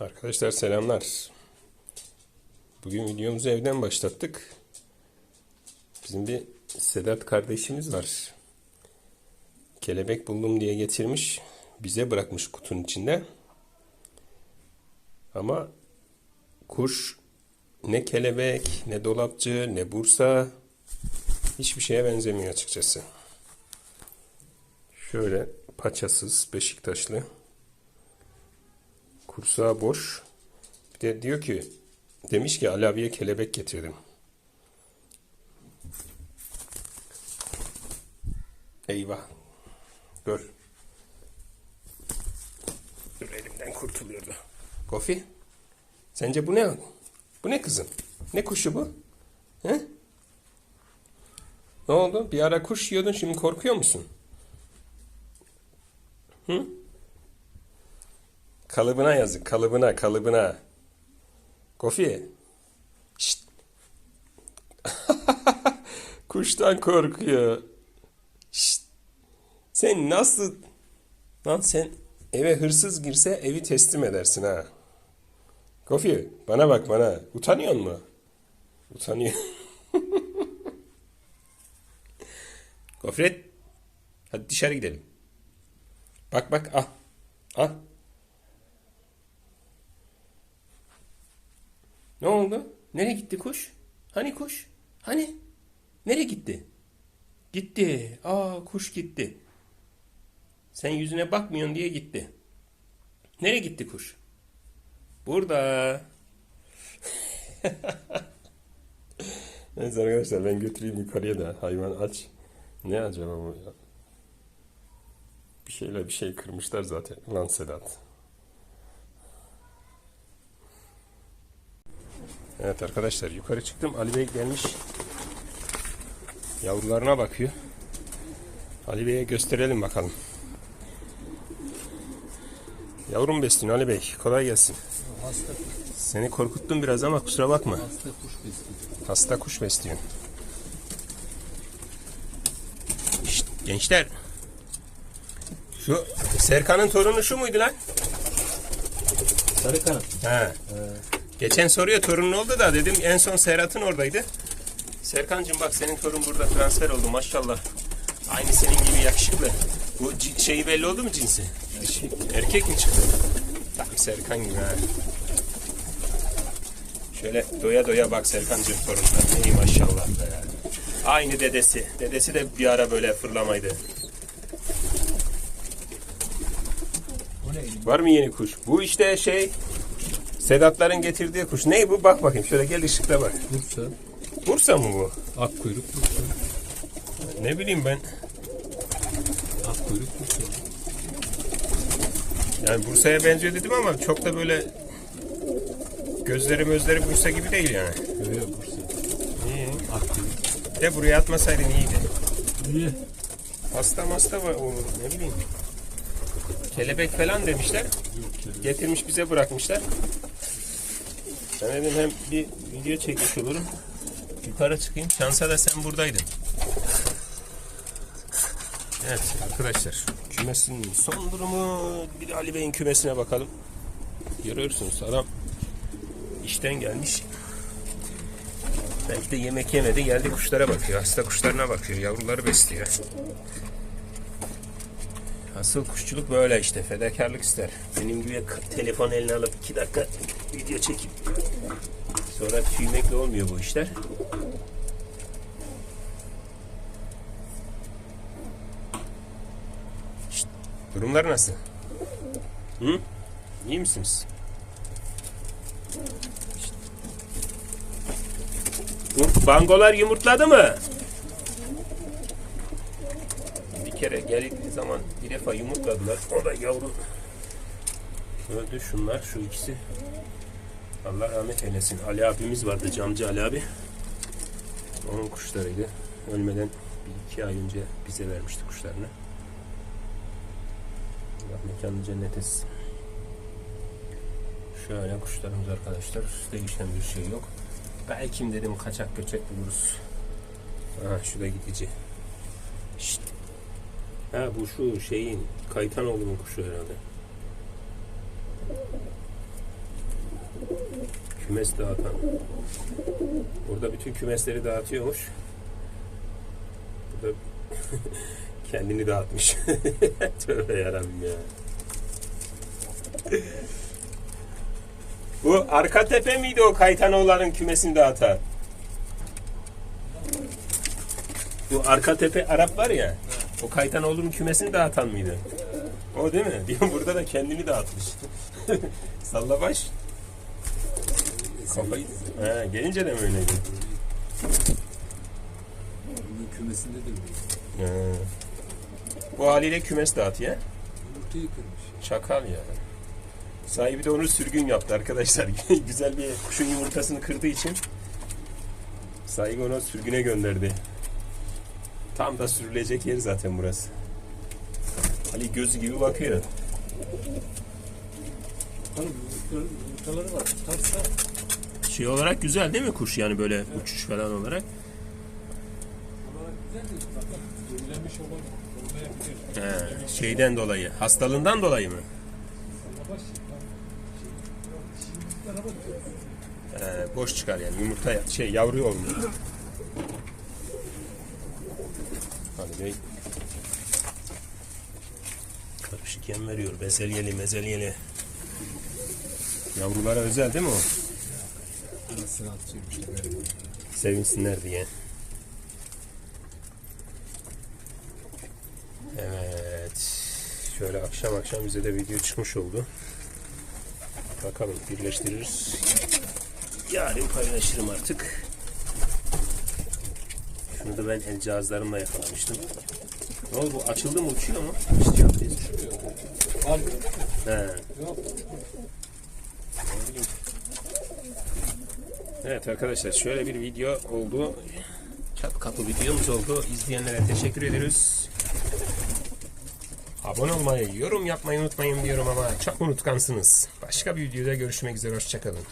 Arkadaşlar selamlar. Bugün videomuzu evden başlattık. Bizim bir Sedat kardeşimiz var. Kelebek buldum diye getirmiş. Bize bırakmış kutunun içinde. Ama kuş ne kelebek, ne dolapçı, ne bursa hiçbir şeye benzemiyor açıkçası. Şöyle paçasız, Beşiktaşlı. Kursağı boş. Bir de diyor ki demiş ki Ali kelebek getirdim. Eyvah. Dur. Dur elimden kurtuluyordu. Kofi. Sence bu ne? Bu ne kızım? Ne kuşu bu? He? Ne oldu? Bir ara kuş yiyordun şimdi korkuyor musun? Hı? Kalıbına yazık. Kalıbına, kalıbına. Kofi. Şşt. Kuştan korkuyor. Şşt. Sen nasıl... Lan sen eve hırsız girse evi teslim edersin ha. Kofi bana bak bana. Utanıyor mu? Utanıyor. Gofret. Hadi dışarı gidelim. Bak bak ah. Ah. Ne oldu? Nereye gitti kuş? Hani kuş? Hani? Nereye gitti? Gitti. Aa kuş gitti. Sen yüzüne bakmıyorsun diye gitti. Nereye gitti kuş? Burada. Neyse arkadaşlar ben götüreyim yukarıya da hayvan aç. Ne acaba bu ya? Bir şeyler bir şey kırmışlar zaten. Lan Sedat. Evet arkadaşlar yukarı çıktım. Ali Bey gelmiş. Yavrularına bakıyor. Ali Bey'e gösterelim bakalım. Yavrum besliyorsun Ali Bey. Kolay gelsin. Hasta, Seni korkuttum biraz ama kusura bakma. hasta kuş besliyor. Hasta kuş besliyorsun. Şşt, gençler. Şu Serkan'ın torunu şu muydu lan? Sarı kanat. He. Geçen soruya torunun oldu da dedim en son Serhat'ın oradaydı. Serkan'cığım bak senin torun burada transfer oldu maşallah. Aynı senin gibi yakışıklı. Bu şeyi belli oldu mu cinsi? Erkek. Mi çıktı? Tam Serkan gibi ha. Şöyle doya doya bak Serkan'cığım torununa. İyi maşallah be. Aynı dedesi. Dedesi de bir ara böyle fırlamaydı. Var mı yeni kuş? Bu işte şey Sedatların getirdiği kuş. Ne bu? Bak bakayım. Şöyle gel ışıkta bak. Bursa. Bursa mı bu? Ak kuyruk Bursa. Ne bileyim ben. Ak kuyruk Bursa. Yani Bursa'ya benziyor dedim ama çok da böyle gözleri gözleri Bursa gibi değil yani. Öyle Bursa. İyi. Ak kuyruk. De buraya atmasaydın iyiydi. İyi. Hasta masta var olur ne bileyim. Kelebek falan demişler. Yok kelebek. Getirmiş bize bırakmışlar. Ben dedim hem bir video çekmiş olurum. Yukarı çıkayım. Şansa da sen buradaydın. Evet arkadaşlar. Kümesin son durumu. Bir de Ali Bey'in kümesine bakalım. Görüyorsunuz adam işten gelmiş. Belki de yemek yemedi. Geldi kuşlara bakıyor. Hasta kuşlarına bakıyor. Yavruları besliyor. Asıl kuşçuluk böyle işte. Fedakarlık ister. Benim gibi telefon eline alıp iki dakika video çekip sonra tüymekle olmuyor bu işler. Şşt, durumlar nasıl? Hı? İyi misiniz? Şşt. Bu bangolar yumurtladı mı? Bir kere geldiği zaman bir defa yumurtladılar. O da yavru. Öldü şunlar şu ikisi. Allah rahmet eylesin. Ali abimiz vardı camcı Ali abi. Onun kuşlarıydı. Ölmeden bir iki ay önce bize vermişti kuşlarını. Allah mekanı cennet etsin. Şöyle kuşlarımız arkadaşlar. Değişen bir şey yok. Belki dedim kaçak göçek buluruz. Aha şu da gidici. Şşt. Ha bu şu şeyin Kaytanoğlu'nun kuşu herhalde. Kümes dağıtan. Burada bütün kümesleri dağıtıyormuş. Burada kendini dağıtmış. Tövbe yarabbim ya. Bu arka tepe miydi o Kaytanoğulların kümesini dağıtan? Bu arka tepe Arap var ya. O Kaytanoğlu'nun kümesini dağıtan mıydı? O değil mi? Diyorum burada da kendini dağıtmış. Salla baş. Kafayı... He, gelince de mi öyleydi? Bunun kümesinde de böyle. He. Bu haliyle kümes dağıtıyor. Yumurtayı kırmış. Çakal ya. Sahibi de onu sürgün yaptı arkadaşlar. Güzel bir kuşun yumurtasını kırdığı için sahibi onu sürgüne gönderdi. Tam da sürülecek yer zaten burası. Ali gözü gibi bakıyor. Yumurtaları, yumurtaları var. Tutarsa Şey olarak güzel değil mi kuş yani böyle uçuş falan olarak? He, şeyden dolayı, hastalığından dolayı mı? He, boş çıkar yani yumurta şey yavru olmuyor. Hadi bey. Karışık yem veriyor. Bezelyeli mezelyeli. Yavrulara özel değil mi o? Atacağım işte böyle. Sevinsinler diye. Evet. Şöyle akşam akşam bize de video çıkmış oldu. Bakalım birleştiririz. Yarın paylaşırım artık. Şunu da ben el cihazlarımla yakalamıştım. Ne oldu bu açıldı mı uçuyor mu? İşte yaptıyız. Var mı? He. Evet arkadaşlar şöyle bir video oldu. Çat kapı videomuz oldu. İzleyenlere teşekkür ediyoruz. Abone olmayı, yorum yapmayı unutmayın diyorum ama çok unutkansınız. Başka bir videoda görüşmek üzere. Hoşçakalın.